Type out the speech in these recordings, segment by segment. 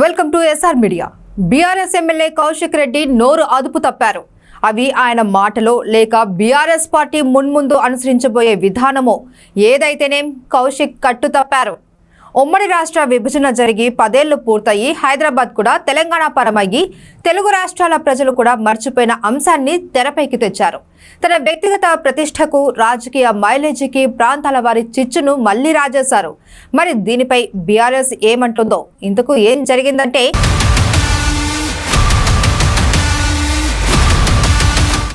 Welcome to SR media. BRS MLA Kaushik Reddy నోరు అదుపు తప్పారు. అవి ఆయన మాటలో లేక బీఆర్ఎస్ పార్టీ మున్ముందు అనుసరించబోయే విధానమో ఏదైతేనేం కౌశిక్ కట్టు తప్పారు ఉమ్మడి రాష్ట్ర విభజన జరిగి పదేళ్ళు పూర్తయి హైదరాబాద్ కూడా తెలంగాణ పరమయ్యి. తెలుగు రాష్ట్రాల ప్రజలు కూడా మర్చిపోయిన అంశాన్ని తెరపైకి తెచ్చారు. తన వ్యక్తిగత ప్రతిష్టకు రాజకీయ మైలేజీకి ప్రాంతాల వారి చిచ్చును మళ్ళీ రాజేశారు. మరి దీనిపై బీఆర్ఎస్ ఏమంటుందో ఇంతకు ఏం జరిగిందంటే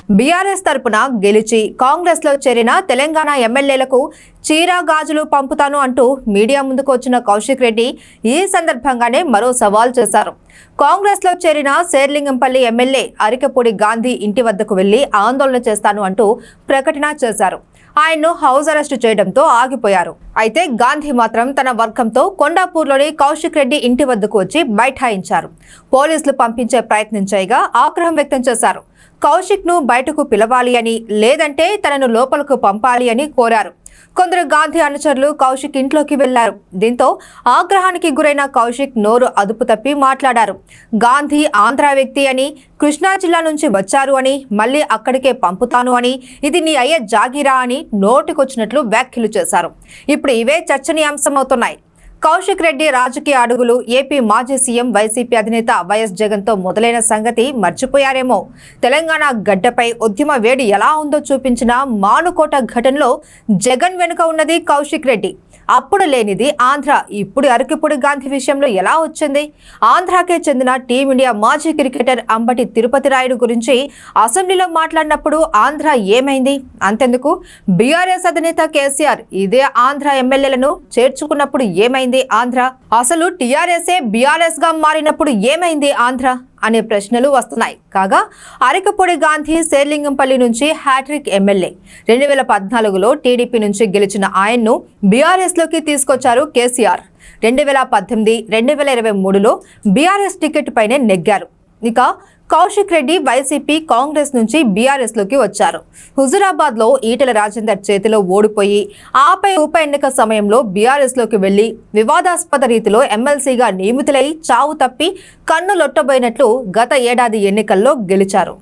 బీఆర్ఎస్ తరపున గెలిచి కాంగ్రెస్లో చేరిన తెలంగాణ ఎమ్మెల్యేలకు చీరా గాజులు పంపుతాను అంటూ మీడియా ముందుకు వచ్చిన కౌశిక్ రెడ్డి ఈ సందర్భంగానే మరో సవాల్ చేశారు. కాంగ్రెస్లో చేరిన శేర్లింగంపల్లి ఎమ్మెల్యే అరికపూడి గాంధీ ఇంటి వద్దకు వెళ్ళి ఆందోళన చేస్తాను అంటూ ప్రకటన చేశారు. ఆయన్ను హౌస్ అరెస్టు చేయడంతో ఆగిపోయారు. అయితే గాంధీ మాత్రం తన వర్గంతో కొండాపూర్లోని కౌశిక్ రెడ్డి ఇంటి వద్దకు వచ్చి బైఠాయించారు. పోలీసులు పంపించే ప్రయత్నం చేయగా ఆగ్రహం వ్యక్తం చేశారు. కౌశిక్ను బయటకు పిలవాలి అని లేదంటే తనను లోపలకు పంపాలి అని కోరారు. కొందరు గాంధీ అనుచరులు కౌశిక్ ఇంట్లోకి వెళ్ళారు దీంతో ఆగ్రహానికి గురైన కౌశిక్ నోరు అదుపు తప్పి మాట్లాడారు. గాంధీ ఆంధ్ర వ్యక్తి అని కృష్ణా జిల్లా నుంచి వచ్చారు అని మళ్ళీ అక్కడికే పంపుతాను అని ఇది నీ అయ్యే జాగిరా అని నోటికొచ్చినట్లు వ్యాఖ్యలు చేశారు. ఇప్పుడు ఇవే చర్చనీయాంశమవుతున్నాయి. కౌశిక్ రెడ్డి రాజకీయ అడుగులు ఏపీ మాజీ సీఎం వైసీపీ అధినేత వైఎస్ జగన్తో మొదలైన సంగతి మర్చిపోయారేమో. తెలంగాణ గడ్డపై ఉద్యమ వేడి ఎలా ఉందో చూపించిన మానుకోట ఘటనలో జగన్ వెనుక ఉన్నది కౌశిక్ రెడ్డి. అప్పుడు లేనిది ఆంధ్ర ఇప్పుడు అరకిపూడి గాంధీ విషయంలో ఎలా వచ్చింది? ఆంధ్రాకే చెందిన టీమిండియా మాజీ క్రికెటర్ అంబటి తిరుపతి రాయుడు గురించి అసెంబ్లీలో మాట్లాడినప్పుడు ఆంధ్ర ఏమైంది? అంతెందుకు? బీఆర్ఎస్ అధినేత కేసీఆర్ ఇదే ఆంధ్ర ఎమ్మెల్యేలను చేర్చుకున్నప్పుడు ఏమైంది? ఆంధ్ర. అసలు టీఆర్ఎస్ఏ బీఆర్ఎస్గా మారినప్పుడు ఏమైంది ఆంధ్ర అనే ప్రశ్నలు వస్తున్నాయి. కాగా అరకపొడి గాంధీ శేర్లింగంపల్లి నుంచి హ్యాట్రిక్ ఎమ్మెల్యే. రెండు వేల పద్నాలుగులో టీడీపీ నుంచి గెలిచిన ఆయన్ను బీఆర్ఎస్లోకి తీసుకొచ్చారు కేసీఆర్. రెండు వేల పద్దెనిమిది రెండు వేల ఇరవై మూడులో బీఆర్ఎస్ టికెట్ పైనే నెగ్గారు. ఇక కౌశిక్ రెడ్డి వైసీపీ కాంగ్రెస్ నుంచి బీఆర్ఎస్లోకి వచ్చారు. హుజురాబాద్లో రాజేందర్ చేతిలో ఓడిపోయి ఆపై ఉప ఎన్నిక సమయంలో బీఆర్ఎస్లోకి వెళ్ళి వివాదాస్పద రీతిలో ఎమ్మెల్సీగా నియమితులై చావు తప్పి కన్ను లొట్టబోయినట్లు గత ఏడాది ఎన్నికల్లో గెలిచారు.